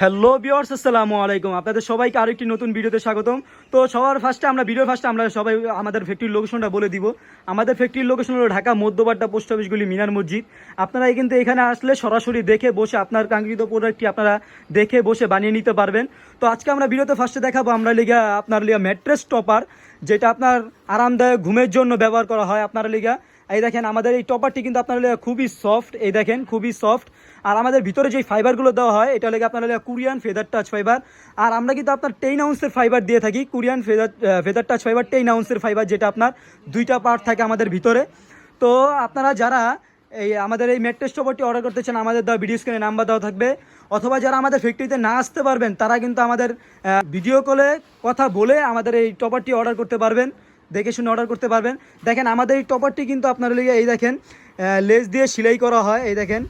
Hello বিয়ার্স আসসালামু আলাইকুম। আপনাদের সবাইকে আরেকটি নতুন ভিডিওতে স্বাগতম। তো সবার ফার্স্টে আমরা ভিডিও ফার্স্টে আমরা সবাই আমাদের ফ্যাক্টরির লোকেশনটা বলে দিব। আমাদের ফ্যাক্টরির লোকেশন হলো ঢাকা মধ্যবাড্ডা পোস্ট অফিসগুলি মিনার মসজিদ। আপনারা কিন্তু এখানে আসলে সরাসরি দেখে বসে আপনার কাঙ্ক্ষিত প্রোডাক্টটি আপনারা দেখে বসে বানিয়ে নিতে পারবেন। তো আজকে আমরা ভিডিওতে ফার্স্টে দেখাবো আমরা লিগা আপনার লিগা ম্যাট্রেস টপার যেটা আপনার আরামদায়ক ঘুমের জন্য ব্যবহার করা হয়। আপনার লিগা এই দেখেন, আমাদের এই টপারটি কিন্তু আপনার খুবই সফট এই দেখেন, খুবই সফট আর আমাদের ভিতরে যে ফাইবারগুলো দেওয়া হয়, এটা লেগে আপনার কুরিয়ান ফেদার টাচ ফাইবার আর আমরা কিন্তু আপনার টেন আউন্সের ফাইবার দিয়ে থাকি Korean feather feather touch fibre ten আউন্সের fibre যেটা আপনার দুইটা পার্ট থাকে আমাদের ভিতরে। তো আপনারা যারা এই আমাদের এই মেট্রেস টপারটি অর্ডার করতে চান, আমাদের দেওয়া ভিডিও স্ক্রিনে নাম্বার দেওয়া থাকবে। অথবা যারা আমাদের ফ্যাক্টরিতে না আসতে পারবেন, তারা কিন্তু আমাদের ভিডিও কলে কথা বলে আমাদের এই টপারটি অর্ডার করতে পারবেন। দেখে শুনে অর্ডার করতে পারবেন। দেখেন, আমাদের এই টপারটি কিন্তু আপনার লিগে এই দেখেন লেস দিয়ে সেলাই করা হয়, এই দেখেন।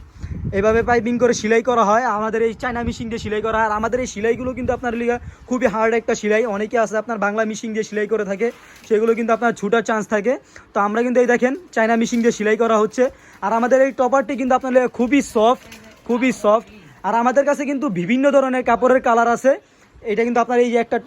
এইভাবে পাইপিং করে সেলাই করা হয়। আমাদের এই চায়না মেশিন দিয়ে সেলাই করা হয়। আর আমাদের এই সেলাইগুলো কিন্তু আপনার লিগে খুবই হার্ড একটা সেলাই। অনেকে আছে আপনার বাংলা মেশিন দিয়ে সেলাই করে থাকে। সেগুলো কিন্তু আপনার ছুটার চান্স থাকে। তো আমরা কিন্তু এই দেখেন চায়না মেশিন দিয়ে সেলাই করা হচ্ছে। আর আমাদের এই টপারটি কিন্তু আপনার লিগে খুবই সফট খুবই সফট আর আমাদের কাছে কিন্তু বিভিন্ন ধরনের কাপড়ের কালার আছে। এটা কিন্তু আপনার এই যে একটা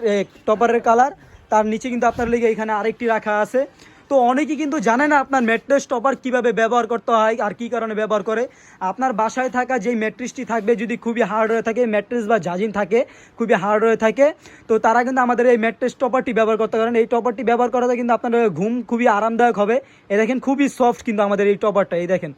টপারের কালার তার নিচে কিন্তু আপনার লিগে এখানে আরেকটি রাখা আছে। তো অনেকেই কিন্তু জানে না আপনার ম্যাট্রেস টপার কীভাবে ব্যবহার করতে হয় আর কি কারণে ব্যবহার করে। আপনার বাসায় থাকা যেই ম্যাট্রেসটি থাকবে যদি খুবই হার্ড হয়ে থাকে ম্যাট্রেস বা জাজিন থাকে, খুবই হার্ড হয়ে থাকে, তো তারা কিন্তু আমাদের এই ম্যাট্রেস টপারটি ব্যবহার করতে পারেন। এই টপারটি ব্যবহার করাতে কিন্তু আপনার ঘুম খুবই আরামদায়ক হবে। এ দেখেন খুবই সফট কিন্তু আমাদের এই টপারটা এই দেখেন।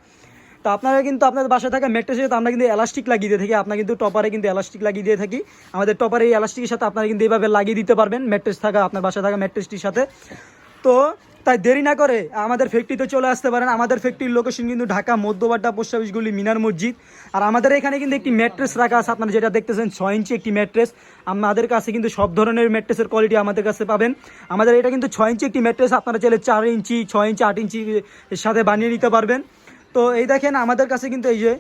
তো আপনারা কিন্তু আপনাদের বাসায় থাকা ম্যাট্রেসের সাথে আমরা কিন্তু এলাস্টিক লাগিয়ে দিয়ে থাকি আপনার কিন্তু টপারে কিন্তু এলাস্টিক লাগিয়ে দিয়ে থাকি। আমাদের টপারে এই এলাস্টিকের সাথে আপনারা কিন্তু এইভাবে লাগিয়ে দিতে পারবেন ম্যাট্রেস থাকা আপনার বাসায় থাকা ম্যাট্রেসটির সাথে। তো তাই দেরি না করে আমাদের ফ্যাক্টরিতে চলে আসতে পারেন। আমাদের ফ্যাক্টরির লোকেশন কিন্তু ঢাকা, মধ্যবাড্ডা, পোস্ট অফিসগুলি মিনার মসজিদ। আর আমাদের এখানে কিন্তু একটি ম্যাট্রেস রাখা আছে, আপনারা যেটা দেখতেছেন, ছয় ইঞ্চি একটি ম্যাট্রেস আমাদের কাছে কিন্তু সব ধরনের ম্যাট্রেসের কোয়ালিটি আমাদের কাছে পাবেন। আমাদের এটা কিন্তু ছয় ইঞ্চি একটি ম্যাট্রেস আপনারা চাইলে চার ইঞ্চি, ছয় ইঞ্চি, আট ইঞ্চি সাথে বানিয়ে নিতে পারবেন। তো এই দেখেন আমাদের কাছে কিন্তু এই যে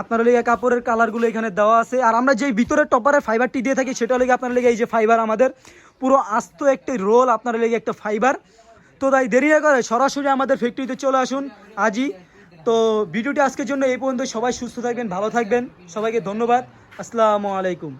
আপনার লেগে কাপড়ের কালারগুলো এখানে দেওয়া আছে। আর আমরা যেই ভিতরে টপারে ফাইবারটি দিয়ে থাকি, সেটা লেগে আপনার লেগে এই যে ফাইবার আমাদের পুরো আস্ত একটি রোল আপনার লেগে একটা ফাইবার তো তাই দেরি না করে সরাসরি আমাদের ফ্যাক্টরিতে চলে আসুন আজই তো ভিডিওটি আজকের জন্য এই পর্যন্ত। সবাই সুস্থ থাকবেন, ভালো থাকবেন। সবাইকে ধন্যবাদ। আসসালামু আলাইকুম।